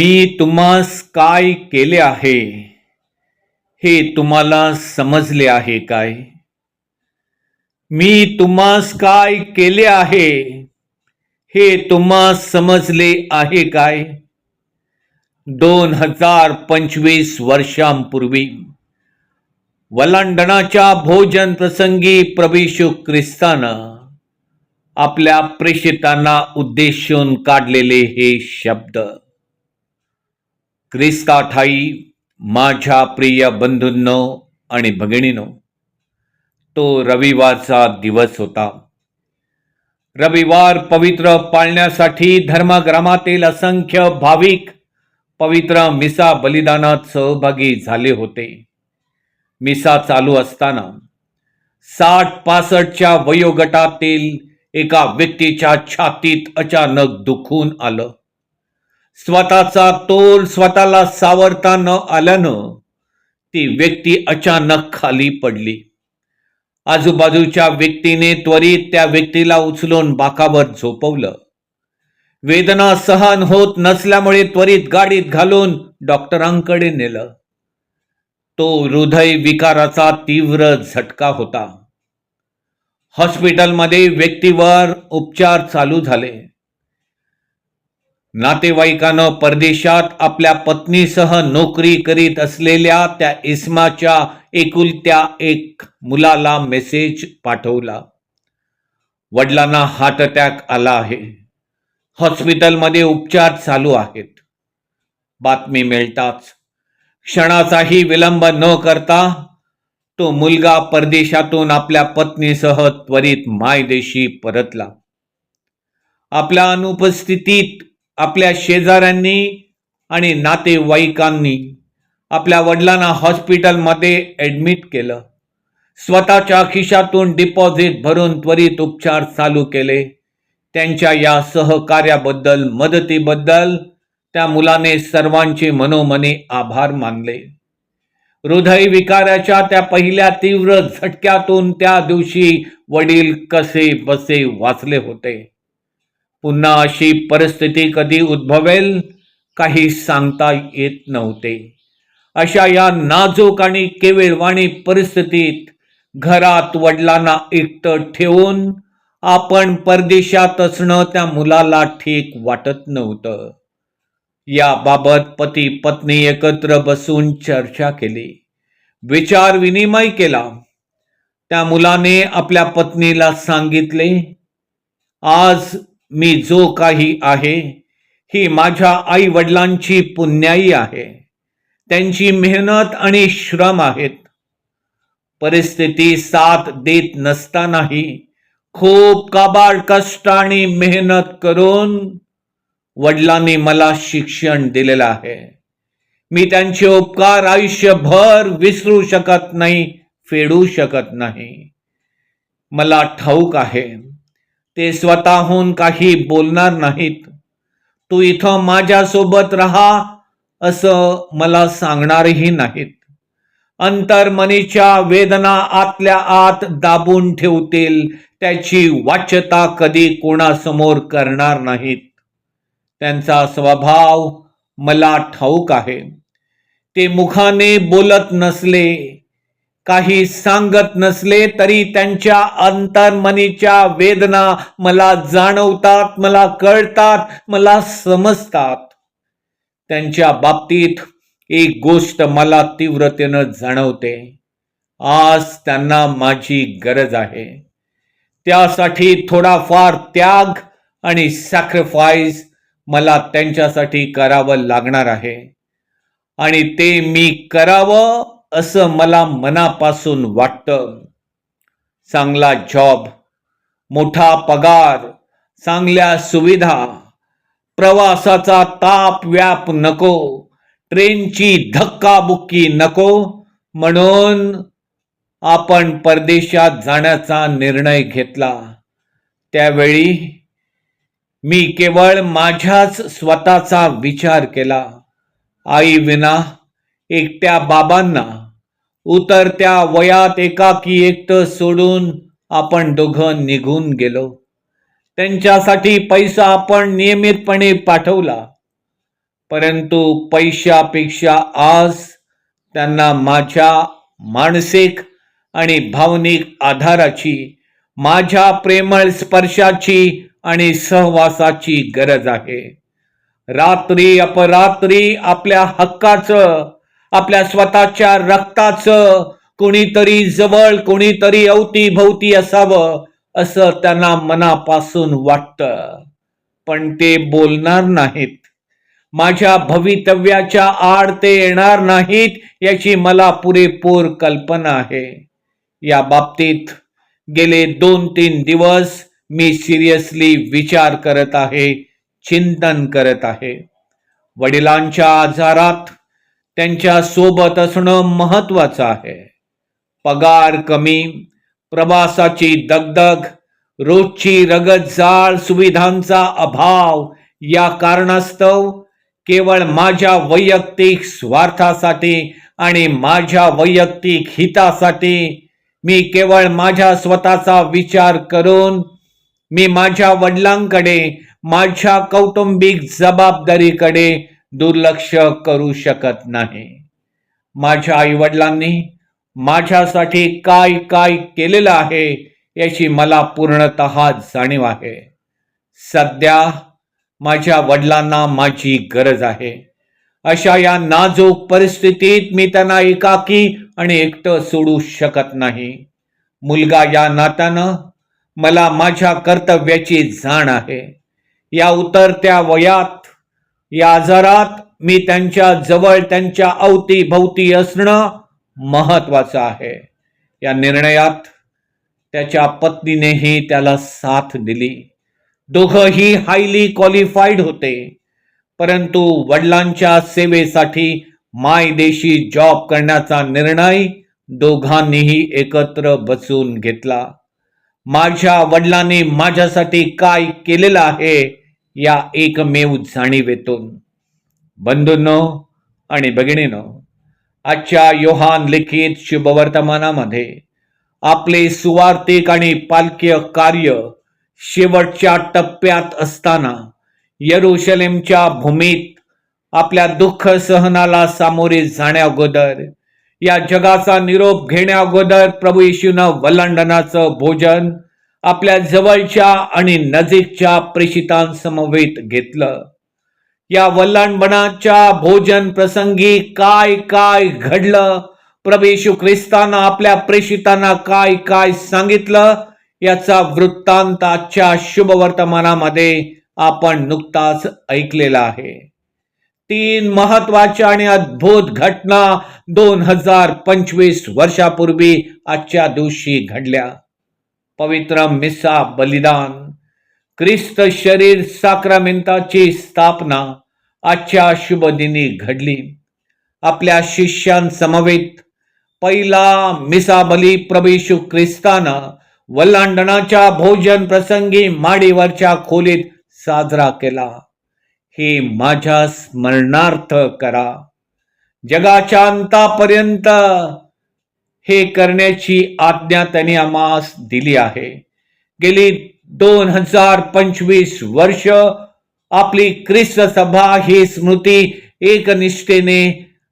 मी तुम्हास काय केले आहे? हे तुम्हाला समजले आहे काय? मी तुम्हास काय केले आहे? हे तुम्हास समजले आहे काय? दोन हजार पंचवीस वर्षांपूर्वी वलांडणाच्या भोजन प्रसंगी प्रभीशू ख्रिस्तानं आपल्या प्रेषितांना उद्देशून काढलेले हे शब्द. क्रिस्ता ठाई माझ्या प्रिय बंधूंनो आणि भगिनीनो तो रविवारचा दिवस होता. रविवार पवित्र पाळण्यासाठी धर्मग्रामातील असंख्य भाविक पवित्र मिसा बलिदानात सहभागी झाले होते. मिसा चालू असताना साठ पासष्टच्या वयोगटातील एका व्यक्तीच्या छातीत अचानक दुखून आलं. स्वतःचा तोल स्वतःला सावरता न आल्यानं ती व्यक्ती अचानक खाली पडली. आजूबाजूच्या व्यक्तीने त्वरित त्या व्यक्तीला उचलून बाकावर झोपवलं. वेदना सहन होत नसल्यामुळे त्वरित गाडीत घालून डॉक्टरांकडे नेलं. तो हृदय विकाराचा तीव्र झटका होता. हॉस्पिटलमध्ये व्यक्तीवर उपचार चालू झाले. नातेवाईकानं परदेशात आपल्या पत्नीसह नोकरी करीत असलेल्या त्या इस्माच्या एकुलत्या एक मुलाला मेसेज पाठवला. वडिलांना हार्ट अटॅक आला आहे. हॉस्पिटलमध्ये उपचार चालू आहेत. बातमी मिळताच क्षणाचाही विलंब न करता तो मुलगा परदेशातून आपल्या पत्नीसह त्वरित मायदेशी परतला. आपल्या अनुपस्थितीत आपल्या शेजाऱ्यांनी आणि नातेवाईकांनी आपल्या वडिलांना हॉस्पिटलमध्ये ॲडमिट केलं. स्वतःच्या खिशातून डिपॉझिट भरून त्वरित उपचार चालू केले. त्यांच्या या सहकार्याबद्दल मदतीबद्दल त्या मुलाने सर्वांचे मनोमने आभार मानले. हृदय विकाराच्या त्या पहिल्या तीव्र झटक्यातून त्या दिवशी वडील कसे बसे वाचले होते. पुन्हा अशी परिस्थिती कधी उद्भवेल काही सांगता येत नव्हते. अशा या नाजूक आणि केविळवाणी परिस्थितीत घरात वडिलांना एकटं ठेवून आपण परदेशात असणं त्या मुलाला ठीक वाटत नव्हतं. याबाबत पती पत्नी एकत्र बसून चर्चा केली. विचार विनिमय केला. त्या मुलाने आपल्या पत्नीला सांगितले आज मी जो काही आहे ही माझ्या आई वडिलांची पुण्याई आहे. त्यांची मेहनत आणि श्रम आहेत. परिस्थिती साथ देत नसतानाही खूप काबाड कष्ट आणि मेहनत करून वडिलांनी मला शिक्षण दिलेलं आहे. मी त्यांचे उपकार आयुष्यभर विसरू शकत नाही फेडू शकत नाही. मला ठाऊक आहे ते स्वतःहून काही बोलणार नाहीत. तू इथं माझ्यासोबत राहा असं मला सांगणारही नाहीत. अंतर्मनीच्या वेदना आतल्या आत दाबून ठेवतील त्याची वाच्यता कधी कोणासमोर करणार नाहीत. त्यांचा स्वभाव मला ठाऊक आहे. ते मुखाने बोलत नसले काही सांगत नसले तरी त्यांच्या अंतर्मनीच्या वेदना मला जाणवतात मला कळतात मला समजतात. त्यांच्या बाबतीत एक गोष्ट मला तीव्रतेनं जाणवते. आज त्यांना माझी गरज आहे. त्यासाठी थोडाफार त्याग आणि सॅक्रिफाईस मला त्यांच्यासाठी करावं लागणार आहे. आणि ते मी करावं असं मला मनापासून वाटतं. चांगला जॉब मोठा पगार चांगल्या सुविधा प्रवासाचा ताप व्याप नको ट्रेनची धक्काबुक्की नको म्हणून आपण परदेशात जाण्याचा निर्णय घेतला. त्यावेळी मी केवळ माझ्याच स्वतःचा विचार केला. आई विना एकट्या बाबांना उतरत्या वयात एकाकी एकटं सोडून आपण दोघं निघून गेलो. त्यांच्यासाठी पैसा आपण नियमितपणे पाठवला. परंतु पैशापेक्षा आज त्यांना माझ्या मानसिक आणि भावनिक आधाराची माझ्या प्रेमळ स्पर्शाची आणि सहवासाची गरज आहे. रात्री अपरात्री आपल्या हक्काचं आपल्या स्वतःच्या रक्ताचं कोणीतरी जवळ कोणीतरी अवतीभोवती असावं असं त्यांना मनापासून वाटतं. पण ते बोलणार नाहीत. माझ्या भवितव्याच्या आड ते येणार नाहीत याची मला पुरेपूर कल्पना आहे. या बाबतीत गेले दोन तीन दिवस मी सिरियसली विचार करत आहे चिंतन करत आहे. वडिलांच्या आजारात त्यांच्यासोबत असणं महत्वाचं आहे. पगार कमी प्रवासाची दगदग रोजची रगत जाळ सुविधांचा अभाव या कारणास्तव केवळ माझ्या वैयक्तिक स्वार्थासाठी आणि माझ्या वैयक्तिक हितासाठी मी केवळ माझ्या स्वतःचा विचार करून मी माझ्या वडिलांकडे माझ्या कौटुंबिक जबाबदारीकडे दुर्लक्ष करू शकत नाही. माझ्या आई वडिलांनी माझ्यासाठी काय काय केलेलं आहे याची मला पूर्णत जाणीव आहे. सध्या माझ्या वडिलांना माझी गरज आहे. अशा या नाजूक परिस्थितीत मी त्यांना एकाकी आणि एकटं सोडू शकत नाही. मुलगा या नात्यानं मला माझ्या कर्तव्याची जाण आहे. या उतरत्या वयात या आजारात मी त्यांच्या जवळ त्यांच्या अवतीभोवती असणं महत्वाचं आहे. या निर्णयात त्याच्या पत्नीनेही त्याला साथ दिली. दोघंही हायली क्वालिफाईड होते. परंतु वडिलांच्या सेवेसाठी मायदेशी जॉब करण्याचा निर्णय दोघांनीही एकत्र बसून घेतला. माझ्या वडिलांनी माझ्यासाठी काय केलेलं आहे या एकमेव जाणीवेतून. बंधूंनो आणि भगिनीनो आजच्या योहान लिखित शुभवर्तमानामध्ये आपले सुवार्थिक आणि पालकीय कार्य शेवटच्या टप्प्यात असताना यरुशलेमच्या भूमीत आपल्या दुःख सहनाला सामोरे जाण्याअगोदर या जगाचा निरोप घेण्याअगोदर प्रभू येशून वल्लांडनाचं भोजन आपल्या जवळच्या आणि नजीकच्या प्रेषितांसमवेत घेतलं. या वल्लांडणाच्या भोजन प्रसंगी काय काय घडलं? प्रभेशू ख्रिस्तानं आपल्या प्रेषितांना काय काय सांगितलं? याचा वृत्तांत आजच्या शुभवर्तमानामध्ये आपण नुकताच ऐकलेला आहे. तीन महत्त्वाच्या आणि अद्भुत घटना दोन हजार पंचवीस वर्षापूर्वी आजच्या दिवशी घडल्या. पवित्र मिसा बलिदान. ख्रिस्त शरीर साक्रामेंताची स्थापना आजच्या शुभ दिनी घडली. आपल्या शिष्यांसमवेत पहिला मिसाबली प्रभेशू ख्रिस्तानं वल्लांडणाच्या भोजन प्रसंगी माडीवरच्या खोलीत साजरा केला. हे माझ्या स्मरणार्थ करा. जगाच्या अंतापर्यंत हे करण्याची आज्ञा त्याने आम्हास दिली आहे. गेली दोन हजार पंचवीस वर्ष आपली ख्रिस्त सभा ही स्मृती एकनिष्ठेने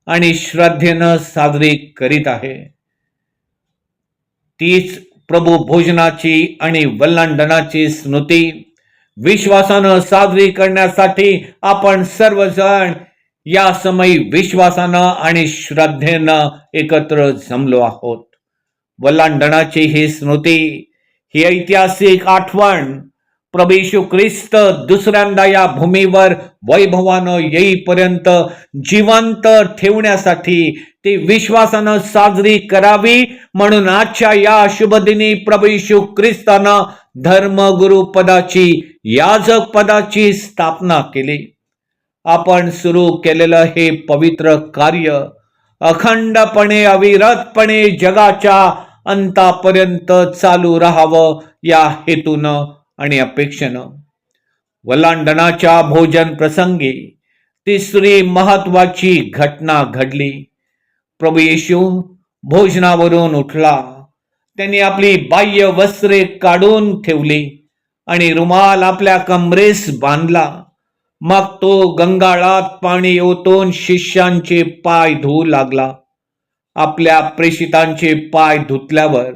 आणि श्रद्धेनं साजरी करीत आहे. तीच प्रभू भोजनाची आणि वल्लांडनाची स्मृती विश्वासानं साजरी करण्यासाठी आपण सर्वजण या समयी विश्वासानं आणि श्रद्धेनं एकत्र जमलो आहोत. वल्लांडणाची ही स्मृती ही ऐतिहासिक आठवण प्रभेशू ख्रिस्त दुसऱ्यांदा या भूमीवर वैभवानं येईपर्यंत जिवंत ठेवण्यासाठी ती विश्वासानं साजरी करावी म्हणून आजच्या या शुभदिनी प्रभेशू ख्रिस्तानं धर्मगुरु पदाची याजक पदाची स्थापना केली. आपण सुरू केलेलं हे पवित्र कार्य अखंडपणे अविरतपणे जगाच्या अंतापर्यंत चालू राहावं या हेतूनं आणि अपेक्षेनं. वलांडणाच्या भोजन प्रसंगी तिसरी महत्वाची घटना घडली. प्रभू येशू भोजनावरून उठला. त्यांनी आपली बाह्य वस्त्रे काढून ठेवली आणि रुमाल आपल्या कमरेस बांधला. मग तो गंगाळात पाणी ओतून शिष्यांचे पाय धुऊ लागला. आपल्या प्रेषितांचे पाय धुतल्यावर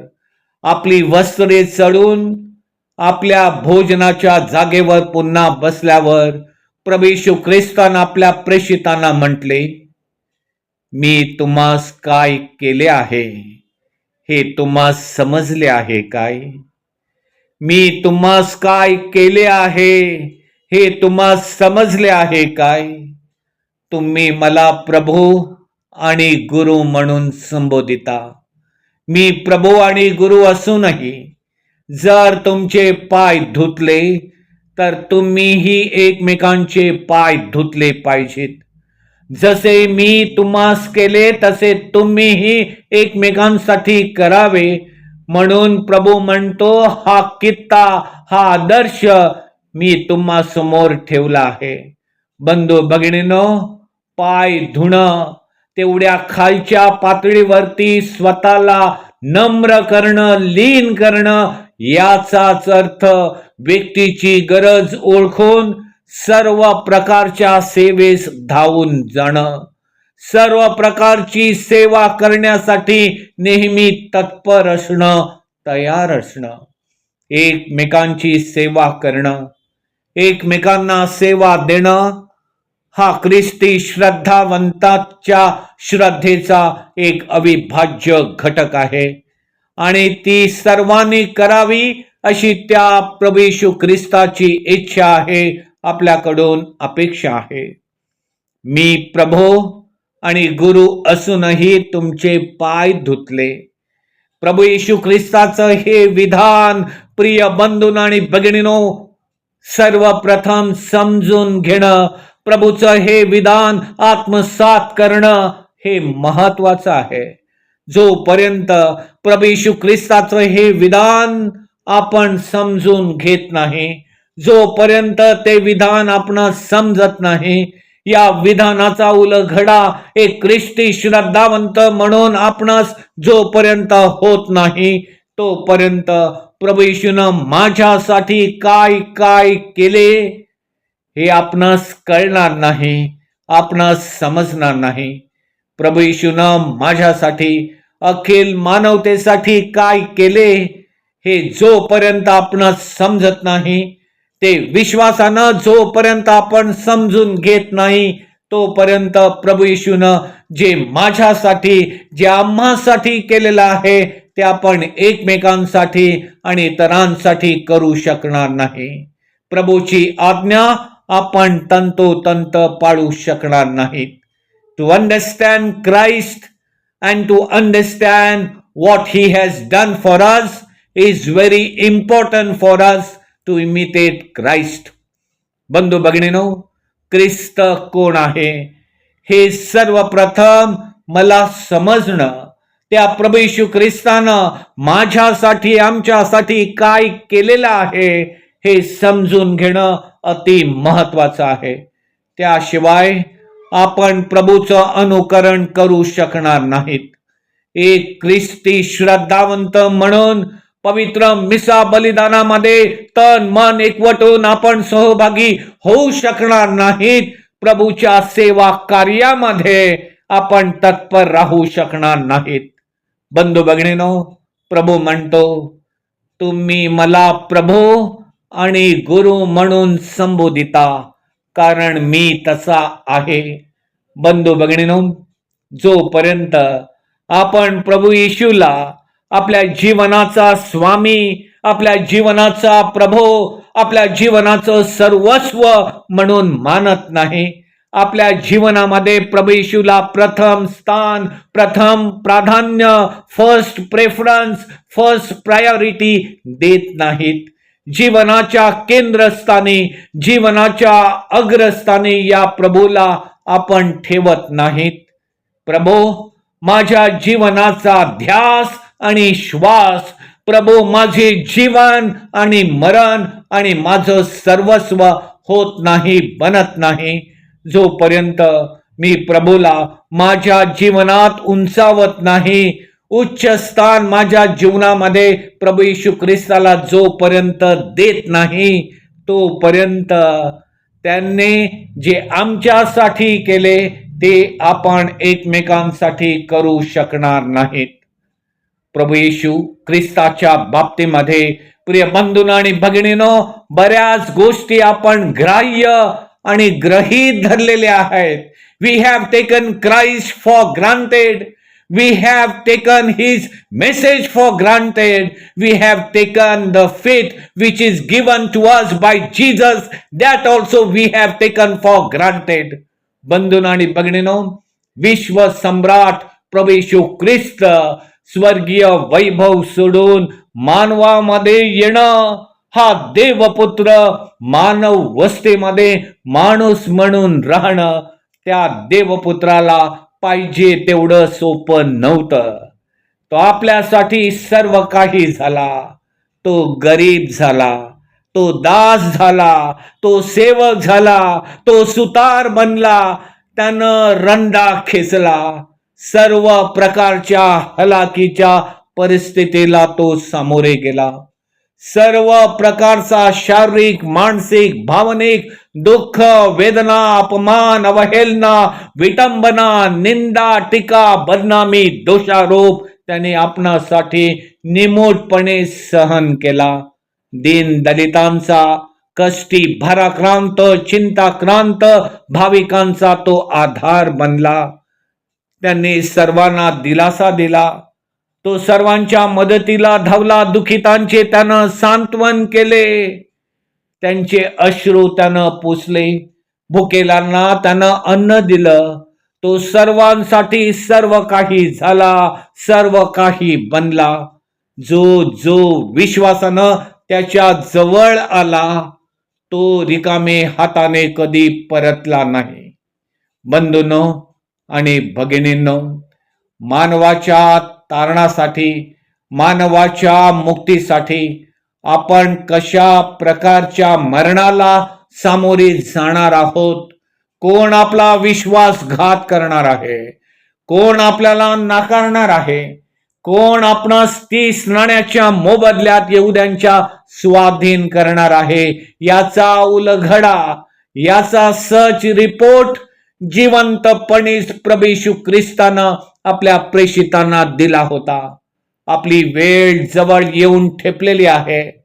आपली वस्त्रे चढून आपल्या भोजनाच्या जागेवर पुन्हा बसल्यावर प्रभू ख्रिस्तान आपल्या प्रेषितांना म्हटले मी तुम्हास काय केले आहे? हे तुम्हास समजले आहे काय? मी तुम्हास काय केले आहे? हे तुम्हास समजले आहे काय? तुम्ही मला प्रभू आणि गुरु म्हणून संबोधिता. मी प्रभू आणि गुरु असूनही जर तुमचे पाय धुतले तर तुम्हीही एकमेकांचे पाय धुतले पाहिजेत. जसे मी तुम्हास केले तसे तुम्हीही एकमेकांसाठी करावे. म्हणून प्रभू म्हणतो हा कित्ता हा आदर्श मी तुम्हा समोर ठेवला आहे. बंधू भगिनीनो पाय धुणं तेवढ्या खालच्या पातळीवरती स्वतःला नम्र करणं लीन करणं याचाच अर्थ व्यक्तीची गरज ओळखून सर्व प्रकारच्या सेवेस धावून जाणं. सर्व प्रकारची सेवा करण्यासाठी नेहमी तत्पर असणं तयार असणं. एकमेकांची सेवा करणं. एकमेकांना सेवा देणं हा ख्रिस्ती श्रद्धावंताच्या श्रद्धेचा एक अविभाज्य घटक आहे. आणि ती सर्वांनी करावी अशी त्या प्रभू ख्रिस्ताची इच्छा आहे आपल्याकडून अपेक्षा आहे. मी प्रभो आणि गुरु असूनही तुमचे पाय धुतले. प्रभू येशू ख्रिस्ताचं हे विधान प्रिय बंधून आणि भगिनीनो सर्वप्रथम समजून घेणं प्रभूचं हे विधान आत्मसात करणं हे महत्वाचं आहे. जोपर्यंत प्रभू येशू ख्रिस्ताचं हे विधान आपण समजून घेत नाही जोपर्यंत ते विधान आपण समजत नाही या विधानाचा उलघडा एक ख्रिस्ती श्रद्धावंत म्हणून आपणास जोपर्यंत होत नाही तोपर्यंत प्रभ येशूनं माझ्यासाठी काय काय केले हे आपणास कळणार नाही आपणास समजणार नाही. प्रभू येशूनं माझ्यासाठी अखिल मानवतेसाठी काय केले हे जोपर्यंत आपणास समजत नाही ते विश्वासानं जोपर्यंत आपण समजून घेत नाही तोपर्यंत प्रभू येशून जे माझ्यासाठी जे आम्हासाठी केलेलं आहे ते आपण एकमेकांसाठी आणि इतरांसाठी करू शकणार नाही. प्रभूची आज्ञा आपण तंतोतंत पाळू शकणार नाहीत. To understand Christ and to understand what he has done for us is very important for us to imitate Christ बंधू भगिनीनो ख्रिस्त कोण आहे? हे सर्वप्रथम मला समजणं त्या प्रभू येशू ख्रिस्तानं माझ्यासाठी आमच्यासाठी काय केलेलं आहे हे समजून घेणं अति महत्वाचं आहे. त्याशिवाय आपण प्रभूचं अनुकरण करू शकणार नाहीत. एक ख्रिस्ती श्रद्धावंत म्हणून पवित्र मिसा बलिदानामध्ये तन मन एकवटून आपण सहभागी होऊ शकणार नाहीत. प्रभूच्या सेवा कार्यामध्ये आपण तत्पर राहू शकणार नाहीत. बंधू भगिनीनो प्रभू म्हणतो तुम्ही मला प्रभू आणि गुरु म्हणून संबोधिता कारण मी तसा आहे. बंधू भगिनीनो जोपर्यंत आपण प्रभू येशूला आपल्या जीवनाचा स्वामी आपल्या जीवनाचा प्रभो आपल्या जीवनाचं सर्वस्व म्हणून मानत नाही आपल्या जीवनामध्ये प्रभेशूला प्रथम स्थान प्रथम प्राधान्य फर्स्ट प्रेफरन्स फर्स्ट प्रायोरिटी देत नाहीत. जीवनाच्या केंद्रस्थानी जीवनाच्या अग्रस्थानी या प्रभूला आपण ठेवत नाहीत. प्रभो माझ्या जीवनाचा ध्यास आणि श्वास प्रभो माझे जीवन आणि मरण आणि माझं सर्वस्व होत नाही बनत नाही. जोपर्यंत मी प्रभूला माझ्या जीवनात उंचावत नाही उच्च स्थान माझ्या जीवनामध्ये प्रभू येशू ख्रिस्ताला जोपर्यंत देत नाही तोपर्यंत त्यांनी जे आमच्यासाठी केले ते आपण एकमेकांसाठी करू शकणार नाहीत. प्रभू येशू ख्रिस्ताच्या बाबतीमध्ये प्रिय बंधून आणि भगिनीनो बऱ्याच गोष्टी आपण ग्राह्य आणि ग्रहीत धरलेले आहेत. We have taken Christ for granted we have taken his message for granted we have taken the faith which is given to us by Jesus that also we have taken for granted बंधून आणि बघणीनो विश्व सम्राट प्रवेशो ख्रिस्त स्वर्गीय वैभव सोडून मानवामध्ये येणं हा देवपुत्र मानव वस्तीमध्ये माणूस म्हणून राहणं त्या देवपुत्राला पाहिजे तेवढं सोपं नव्हतं. तो आपल्यासाठी सर्व काही झाला. तो गरीब झाला. तो दास झाला. तो सेवक झाला. तो सुतार बनला. त्यानं रंडा खेचला. सर्व प्रकारच्या हलाकीच्या परिस्थितीला तो सामोरे गेला. सर्व प्रकारचा शारीरिक मानसिक भावनिक दुःख वेदना अपमान अवहेलना विटंबना निंदा टीका बदनामी दोषारोप त्याने आपणासाठी निमूटपणे सहन केला. दीन दलितांचा कष्टी भराक्रांत चिंताक्रांत भाविकांचा तो आधार बनला. त्यांनी सर्वांना दिलासा दिला. तो सर्वांच्या मदतीला धावला दुखितांचे त्यानं सांत्वन केले. त्यांचे अश्रू त्यानं पुसले भुकेलांना त्यानं अन्न दिलं. तो सर्वांसाठी सर्व काही झाला सर्व काही बनला. जो जो विश्वासानं त्याच्याजवळ आला तो रिकामे हाताने कधी परतला नाही. बंधून आणि भगिनींनो मानवाच्या तारणासाठी मानवाच्या मुक्तीसाठी आपण कशा प्रकारच्या मरणाला सामोरे जाणार आहोत? कोण आपला विश्वासघात करणार आहे? कोण आपल्याला नाकारणार आहे? कोण आपणास तीस नाण्याच्या मोबदल्यात येऊद्यांच्या स्वाधीन करणार आहे? याचा उलघडा याचा सच रिपोर्ट जिवंतपणे प्रभेशू ख्रिस्तानं आपल्या प्रेषितांना दिला होता. आपली वेळ जवळ येऊन ठेपलेली आहे.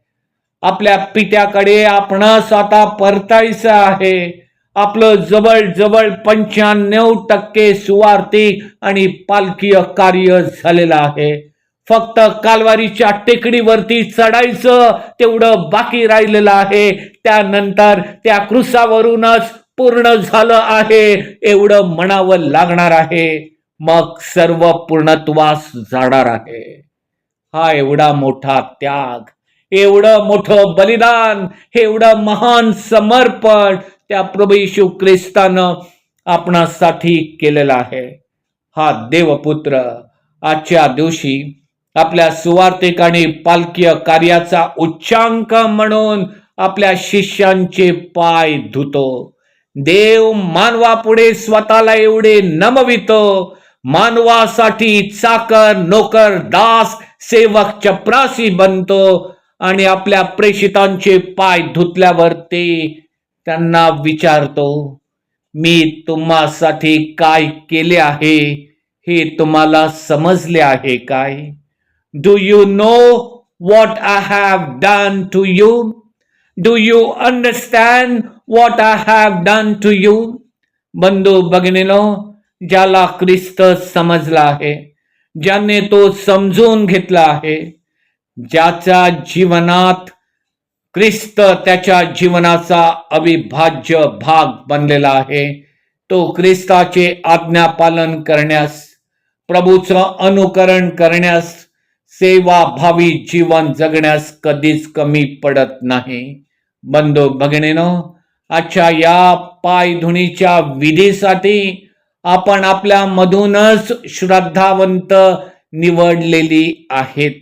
आपल्या पित्याकडे आपण आता परतायचं आहे. आपलं जवळ जवळ पंच्याण्णव टक्के सुवार्थिक आणि पालकीय कार्य झालेलं आहे. फक्त कालवारीच्या टेकडीवरती चढायचं तेवढं बाकी राहिलेलं आहे. त्यानंतर त्या क्रुसावरूनच पूर्ण झालं आहे. एवढं म्हणावं लागणार आहे. मग सर्व पूर्णत्वास जाणार आहे. हा एवढा मोठा त्याग एवढं मोठं बलिदान एवढं महान समर्पण त्या प्रभू येशू ख्रिस्तानं आपणासाठी केलेला आहे. हा देवपुत्र आजच्या दिवशी आपल्या सुवार्थिक आणि पालकीय कार्याचा उच्चांक म्हणून आपल्या शिष्यांचे पाय धुतो. देव मानवापुढे स्वतःला एवढे नमवितो. मानवासाठी चाकर नोकर दास सेवक चपरासी बनतो. आणि आपल्या प्रेषितांचे पाय धुतल्यावर ते त्यांना विचारतो मी तुम्हासाठी काय केले आहे? हे तुम्हाला समजले आहे काय? Do you know what I have done to you do you understand what I have done to you बंधू भगिनीनो ज्याला ख्रिस्त समजला आहे ज्याने तो समजून घेतला आहे ज्याच्या जीवनात ख्रिस्त त्याच्या जीवनाचा अविभाज्य भाग बनलेला आहे तो ख्रिस्ताचे आज्ञापालन करण्यास प्रभूचं अनुकरण करण्यास सेवाभावी जीवन जगण्यास कधीच कमी पडत नाही. बंधू भगिनीनो आजच्या या पायधुनीच्या विधीसाठी आपण आपल्या मधूनच श्रद्धावंत निवडलेली आहेत.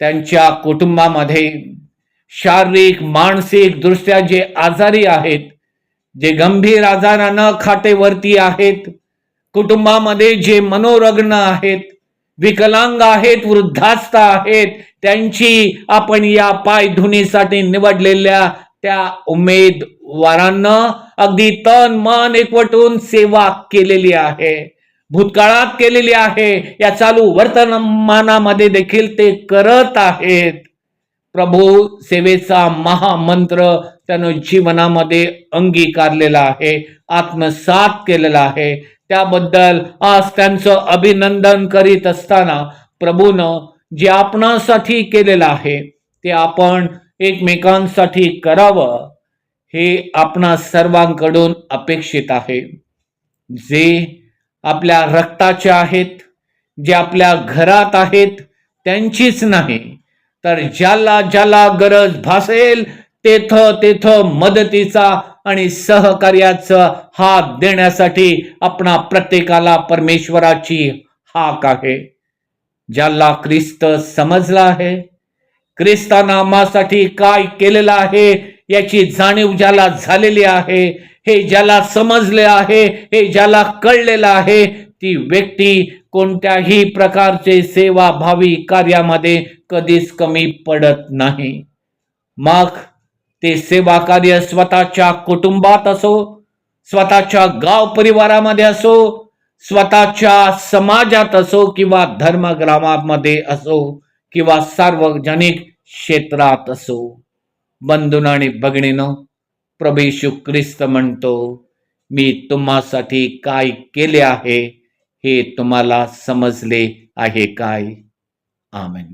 त्यांच्या कुटुंबामध्ये शारीरिक मानसिक दृष्ट्या जे आजारी आहेत जे गंभीर आजारानं खाटेवरती आहेत कुटुंबामध्ये जे मनोरग्न आहेत विकलांग आहेत वृद्धास्त आहेत त्यांची आपण या पायधुनीसाठी निवडलेल्या त्या उमेदवारांना अगदी तन मन एकवटून सेवा केलेली आहे. भूतकाळात केलेली आहे. या चालू वर्तमानामध्ये देखील ते करत आहेत. प्रभू सेवेचा महामंत्र त्यानं जीवनामध्ये अंगीकारलेला आहे. आत्मसात केलेला आहे. त्याबद्दल आज त्यांचं अभिनंदन करीत असताना प्रभूनं जे आपणासाठी केलेलं आहे ते आपण एकमेकांसाठी करावं हे आपणा सर्वांकडून अपेक्षित आहे. जे आपल्या रक्ताचे आहेत जे आपल्या घरात आहेत त्यांचीच नाही. तर ज्याला ज्याला गरज भासेल तेथ तेथ मदतीचा आणि सहकार्याचा हात देण्यासाठी आपणा प्रत्येकाला परमेश्वराची हाक आहे. ज्याला ख्रिस्त समजला आहे ख्रिस्तानामासाठी काय केलेलं आहे याची जाणीव ज्याला झालेली आहे हे ज्याला समजले आहे हे ज्याला कळलेलं आहे ती व्यक्ती कोणत्याही प्रकारचे सेवाभावी कार्यामध्ये कधीच कमी पडत नाही. मग ते सेवा कार्य स्वतःच्या कुटुंबात असो स्वतःच्या गाव परिवारामध्ये असो स्वतःच्या समाजात असो किंवा धर्मग्रामामध्ये असो किंवा सार्वजनिक क्षेत्रात असो. बंधून आणि भगिनीनं प्रभेशू ख्रिस्त म्हणतो मी तुम्हासाठी काय केले आहे हे तुम्हाला समजले आहे काय? आमेन.